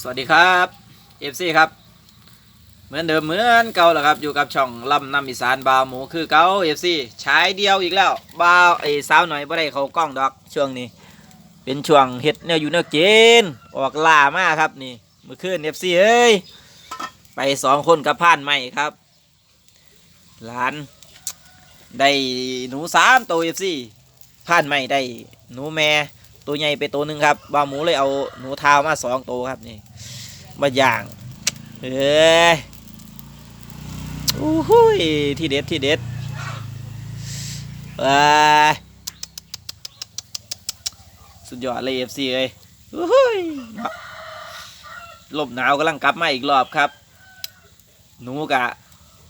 สวัสดีครับเอฟซีครับ เหมือนเดิมเหมือนเก่าแหละครับอยู่กับช่องลำนำอีสานบาวหมูคือเก่าเอฟซีฉายเดียวอีกแล้วบาวไอ้สาวหน่อยบ่ได้เขากล้องดอกช่วงนี้ เป็นช่วงเห็ดเนี่ยอยู่เนื้อเกณฑ์ออกล่ามากครับนี่เมื่อคืนเอฟซีเอ้ยไปสองคนกับผ่านใหม่ครับ หลาน ได้หนูสามตัวเอฟซีผ่านใหม่ได้หนูแม่ ตัวใหญ่ไปตัวหนึ่งครับบาหมูเลยเอาหนูเท้ามาสองตัวครับนี่มาอย่างเอ้ยโอ้โหยที่เด็ดที่เด็ดว้าสุดยอดเลยเอฟซีเลยโอ้โหยลมหนาวกำลังกลับมาอีกรอบครับ หนูกะ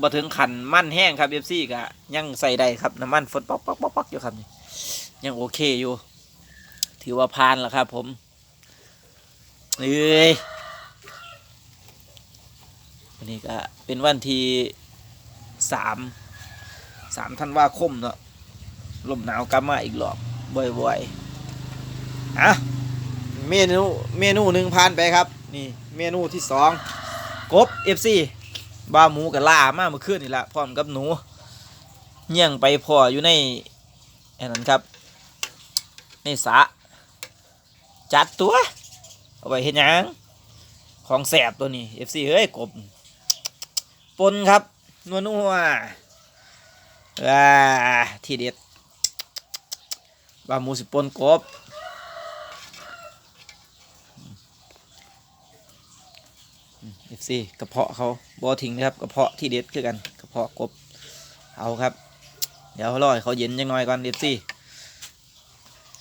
บ่ถึงขันมั่นแห้งครับเอฟซีกะยังใส่ได้ครับน้ำมันฝนปอกป๊อกป๊อกป๊อกอยู่ครับนี่ยังโอเคอยู่ ถือว่าพานแล้วครับ ผมเอ้ยวันนี้ก็เป็นวันที่สามสามธันวาคมเนาะลมหนาวกลับมาอีกรอบบ่อยๆอะเมนูเมนูหนึ่งผ่านไปครับ นี่เมนูที่สองกบเอฟซีบ้าหมูกับล่ามาเมื่อคืนนี่ละพร้อมกับหนูเยี่ยงไปพออยู่ในอันนั้นครับ ในสระ จัดตัวเอาไปเห็นยังของแสบตัวนี้ FC เฮ้ยกบปนครับนัวนัวว้าทีเด็ดบาหมูสิปนกบเอฟซีกระเพาะเขาบอทิ้งนะครับกระเพาะที่เด็ดคือกันกระเพาะกบเอาครับ เดี๋ยวรอให้เขาเย็นจังน่อยก่อนเอฟซี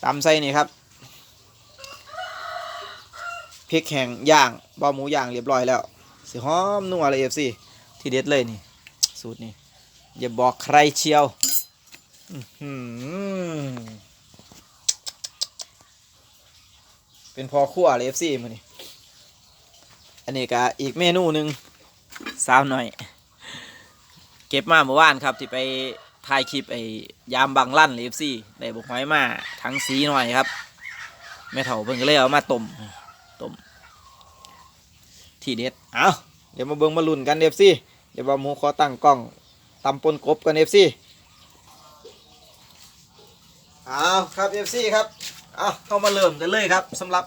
ตำไส้นี่ครับ พริกแห้งย่างบอหมูย่างเรียบร้อยแล้วสิหอมนัวเลยเอฟซีที่เด็ดเลยนี่ สูตรนี้อย่าบอกใครเชียวเป็นพอขั้วเลยเอฟซีมือนี่อันนี้ก็อีกเมนูหนึ่งสาวหน่อย เก็บมาเมื่อวานครับที่ไปถ่ายคลิปไอ้ยามบังลั่นเลยเอฟซีได้บุกหอยมาทั้งสีหน่อยครับแม่เฒ่าเพิ่งก็เลยเอามาต้ม ทีเด็ดเอาเดี๋ยวมาเบิ่งมาลุ่นกันเอฟซีเดี๋ยวบาหมูขอตั้งกล้องตำปนกบกันเอฟซีเอาครับเอฟซีครับเอาเข้ามาเริ่มกันเลยครับสำหรับ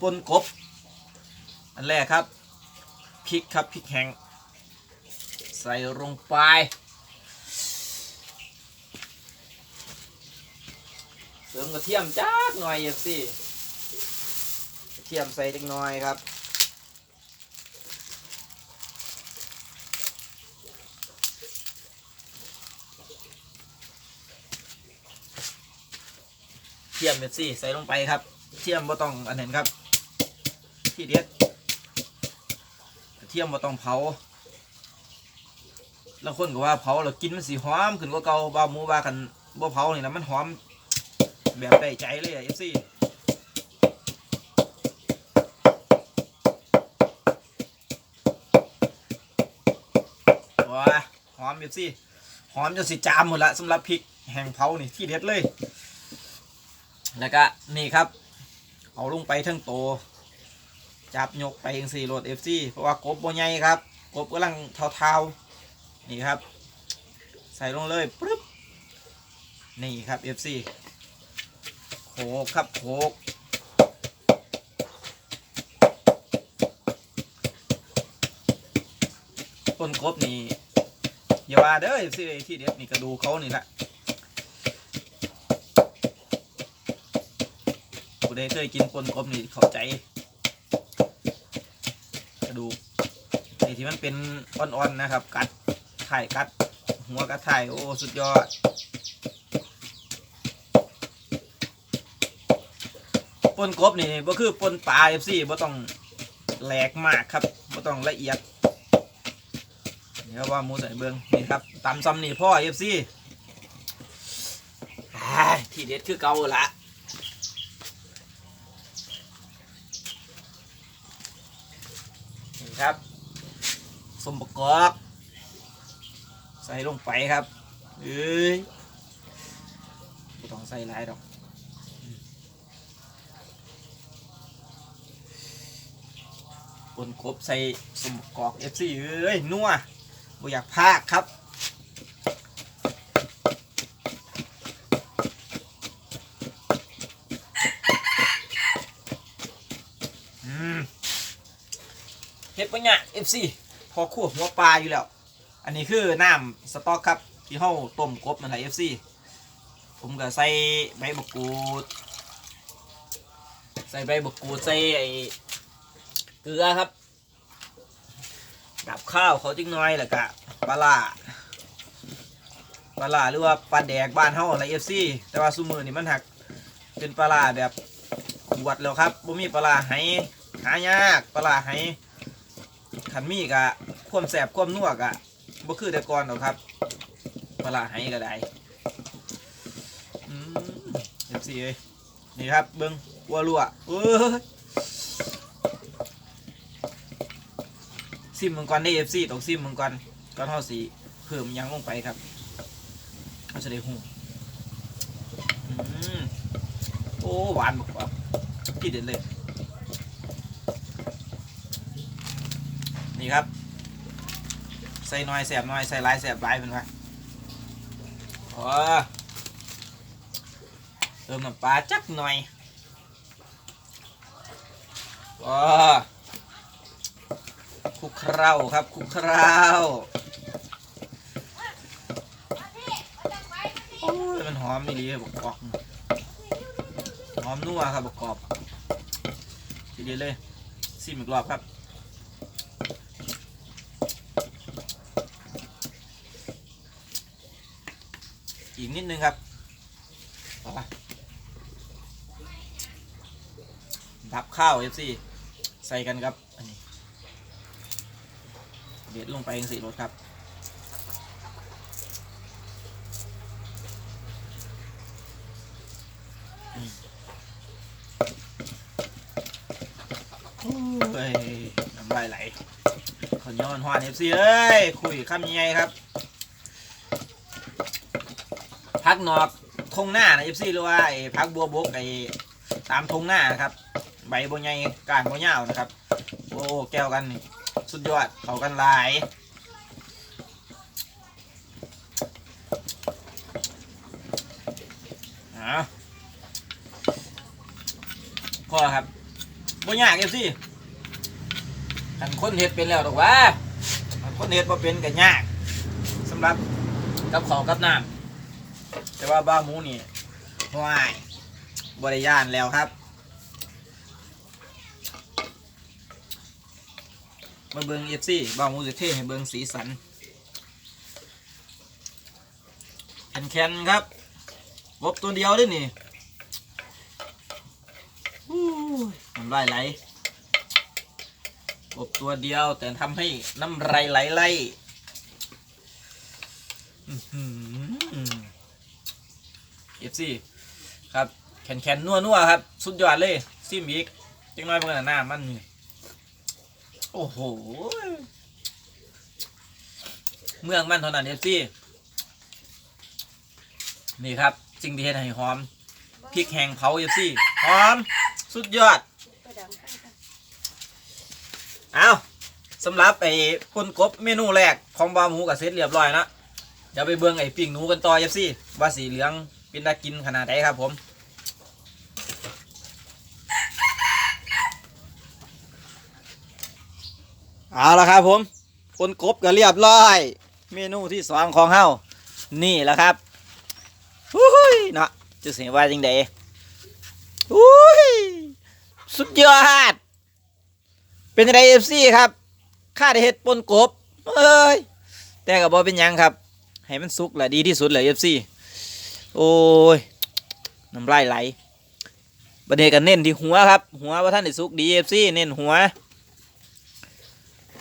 ปนกบ อันแรกครับพริกครับพริกแห้งใส่ลงไปเสริมกระเทียมจักหน่อยเอฟซีกระ เทียมใส่จักหน่อยครับเทียมเม็ดซี่ใส่ลงไปครับ เทียมบ่ต้องอันนั้นครับ ที่เด็ดเทียมบ่ต้องเผาแล้วคนก็ว่าเผาแล้วกินมันสีหอมขึ้นกว่าเก่าบ้าหมูว่ากันบ่เผานี่นะมันหอมแบบได้ใจเลยอะเอฟซีว้าหอม เอฟซีหอมจนสิจามหมดละสำหรับพริกแห้งเผานี่ที่เด็ดเลย แล้วก็นี่ครับ เอาลงไปทั้งโตวจับยกไปยังสี่โหลดเอฟซีเพราะว่ากบโบใหญ่ครับ กบกำลังเทาๆ นี่ครับ ใส่ลงเลยปึ๊บนี่ครับเอฟซีโขกครับโขกต้นกบนี่ อย่าว่าเด้อเอที่เด็ดนี่กระดูเขานี่แหละผู้ใดเคยกินปนกบนี่เข้าใจ กระดูกไอ้ที่มันเป็นอ่อนๆนะครับ กัดถ่กัด หัวกัดถ่โอ้สุดยอดปนกบนี่บ่คือปนปลาเอฟซีบ่ต้องแหลกมากครับบ่ต้องละเอียด นี่ครับว่ามูใส่เบิงนี่ครับตำซ้ำนี่พ่อเอฟซีที่เด็ดคือเก่าละนี่ครับสมประกอบ ใส่ลงไปครับเอ้ยต้องใส่หลายดอกปนกบใส่สมกอกเอฟซีเอ้ยนัว บ่อยากพากครับเฮ็ดปะเนี่ยเอฟซีพอคั่วหัวปลาอยู่แล้ว อันนี้คือน้ำสต๊อกครับ ที่เฮาต้มกบนั่นแหละเอฟซีผมก็ใส่ใบมะกรูด ใส่ใบมะกรูดใส่ไอ้เกลือครับ ดับข้าวเขาจิ้งน้อยแล้วก็ปลาร้าปลาร้าหรือว่าปลาแดกบ้านเฮาในเอฟซีแต่ว่าซุมือนี่มันหักเป็นปลาร้าแบบขวดแล้วครับบ่มีปลาร้าไหหายากปลาร้าไหขันมีกะความแสบความนวกะบ่คือแต่ก่อนหรอกครับปลาร้าไหก็ได้เอฟซีเอ้ยนี่ครับเบิ้งวัวรั่วเอ้ย ซิมมังกรได้เอฟซีต้องซิมมังกรก่อนเท่าสีเพิ่มยังลงไปครับเขาจะได้หูโอ้หวานบอกว่าที่เด็ดเลยนี่ครับ ใส่น้อยแสบน้อยใส่ลายแสบลายเป็นไงโอ้เติมน้ำปลาจักหน่อยว้า คลุกเคล้าครับคลุกเคล้าโอ้ยมันหอมนี่ลีบกกอกหอมนัวครับบกกอบทีเดียวเลยซิมอีกรอบครับอีกนิดนึงครับเอาไปดับข้าว FC ใส่กันครับอันนี้ เด็ดลงไปยังสีรถครับอืมโอ้ยน้ำลายไหลขอนย้อนหวานเอฟซีเอ้ย คุยคำยังไงครับ พักนอกทงหน้านะเอฟซีหรือว่าไอ้พักบัวบกไอ้ตามทงหน้านะครับ ใบบัวใหญ่การบัวเงานะครับ โอ้แก้วกันนี่ สุดยอดเขากันหลายพอครับบ่ยากเอฟซี่ขันคนเห็ดเป็นแล้วดอกว่าคันคนเห็ดบ่เป็นก็ยากสำหรับกับขอกับน้ำแต่ว่าบ้าหมูนี่ห่วยบริยานแล้วครับ มาเบิงเอฟซีบ่าวมูสิเท่ให้เบิงสีสันแคนแคนครับบตัวเดียวด้วยนี่อู้ยน้ำลายไหลบตัวเดียวแต่ทำให้น้ำลายไหลไหลเอฟซีครับแคนแคนๆนัวนัวครับ สุดยอดเลยซิมอีกจังน้อยเพิ่งหน้ามันนี่ โอ้โห เมืองมันเท่านั้นเอฟซีนี่ครับสิ่งที่เฮ็ดให้หอมพริกแห้งเผาเอฟซีหอม สุดยอด เอาสำหรับไอ้ปนกบเมนูแรกของบาหมูกับเซตเรียบร้อยนะเดี๋ยวไปเบิ่งไอ้ปิ้งหนูกันต่อเอฟซีว่าสีเหลืองเป็นตากินขนาดไหนครับผม เอาละครับผมปนกบก็เรียบร้อย เมนูที่สองของเฮานี่แหละครับอุ้ยเนาะจะเสียว่าจริงเดอุ้ยสุดยอด เป็นไรเอฟซีครับข้าได้เห็ดปนกบเอ้ยแต่กับบอเป็นยังครับ ให้มันสุกแหละดีที่สุดเลยเอฟซีโอ้ยน้ำลายไหลประเด็นกันเน้นที่หัวครับ หัวว่าท่านได้สุกดีเอฟซีเน้นหัว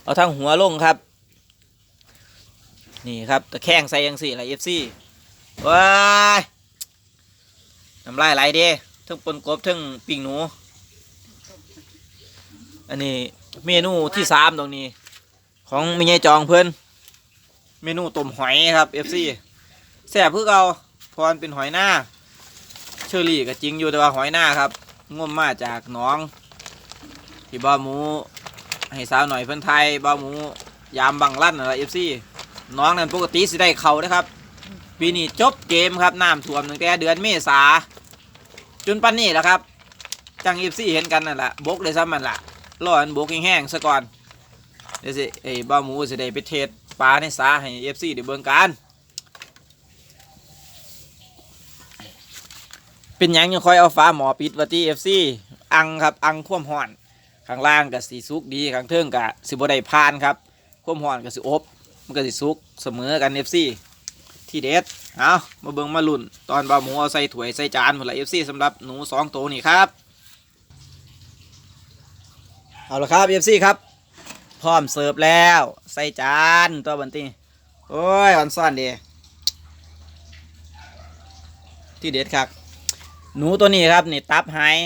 เอาทั้งหัวลงครับ นี่ครับตะแคงใส่ยังสี่ไรเอฟซีว้ายน้ำลายไหลเด้ทั้งปนกบทั้งปิ่งหนู อันนี้เมนูที่สามตรงนี้ ของมีไงจองเพื่อนเมนูต้มหอยครับเอฟซีแซ่บเพื่อเราพราะมันเป็นหอยหน้าเชอรี่ก็จริงอยู่แต่ว่าหอยหน้าครับง่มมาจากน้องที่บ้าหมู ให้สาวหน่อยเพิ่นไทยบ่าวหมูยามบังลั่นอะไรเอฟซีน้องนั่นปกติสิได้เขานะครับปีนี้จบเกมครับน้ำท่วมตั้งแต่เดือนเมษาจนปันนี้แหละครับ จังเอฟซีเห็นกันนั่นแหละบกเลยซ้ำมันละรออันบกแห้งๆซะก่อนเดี๋ยวสิไอ้บ้าวหมูสิได้ไปเทศปลาในสาให้เอฟซีได้เบิ่งกันเป็นยังยังคอยเอาฟ้าหมอปิดวัตีเอฟซีอังครับอังคว่ำห่อน ข้างล่างกับสีสุกดีข้างเทิงกับสิบได้พานครับคว่ำห่อนกับสิอบมันก็สิสุกเสมอกันเอฟซีที่เด็ดเอามาเบิ่งมาลุ่น ตอนบาหมูเอาใส่ถ้วยใส่จานหมดละเอฟซีสำหรับหนูสองตัวนี่ครับ เอาละครับเอฟซีครับ พร้อมเสิร์ฟแล้ว ใส่จานตัวบันตีโอ้ยอ่อนซ่อนดีที่เด็ดครับ หนูตัวนี้ครับนี่ตับหาย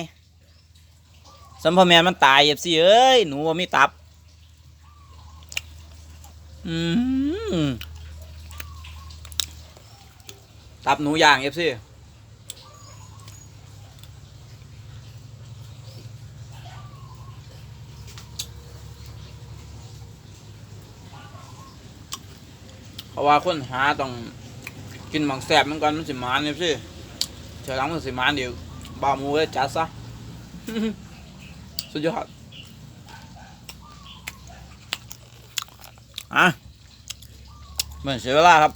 สัมพแมนมันตายเอฟซีเอ้ย หนูว่ามีตับ อืมตับหนูย่างเอฟซีเพราะว่าคนหาต้องกินหมังแสบเหมือนกันมันสิมานเอฟซีเธอหลังมันสิมานเดี๋ยวบ่าวมูเลยจัดซะ สุดยอดอะเหมือนเสียเวลาครับ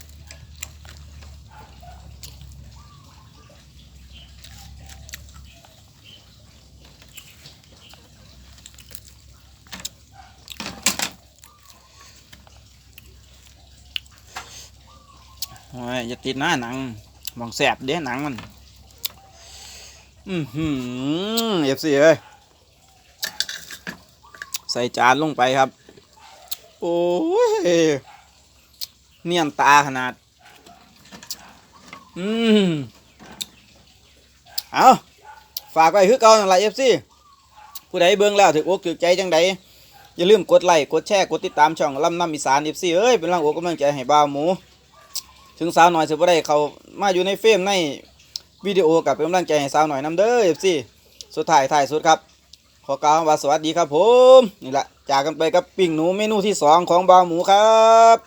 โอ้ยอย่าติดหน้าหนังมองแสบเด้หนังมัน อือหือเอฟซีเอ้ย ใส่จานลงไปครับ โอ้ยเนียนตาขนาด อืมเอาฝากไว้คือเก่านั่นแหละเอฟซีผู้ใดเบิ่งแล้วถืออกถือใจจังใดอย่าลืมกดไลค์กดแชร์กดติดตามช่องลำน้ำอีสานเอฟซีเอ้ยเป็นร่างอกกำลังใจให้บ่าวหมู ถึงสาวหน่อยสิบ่ได้เขามาอยู่ในเฟรมในวิดีโอกับเป็นกำลังใจให้สาวหน่อยนำเด้อเอฟซีสุดท้ายท้ายสุดครับ อกล่าวว่าสวัสดีครับผม นี่แหละจากกันไปกับปิ้งหนูเมนูที่สองของบ่าวหมูครับ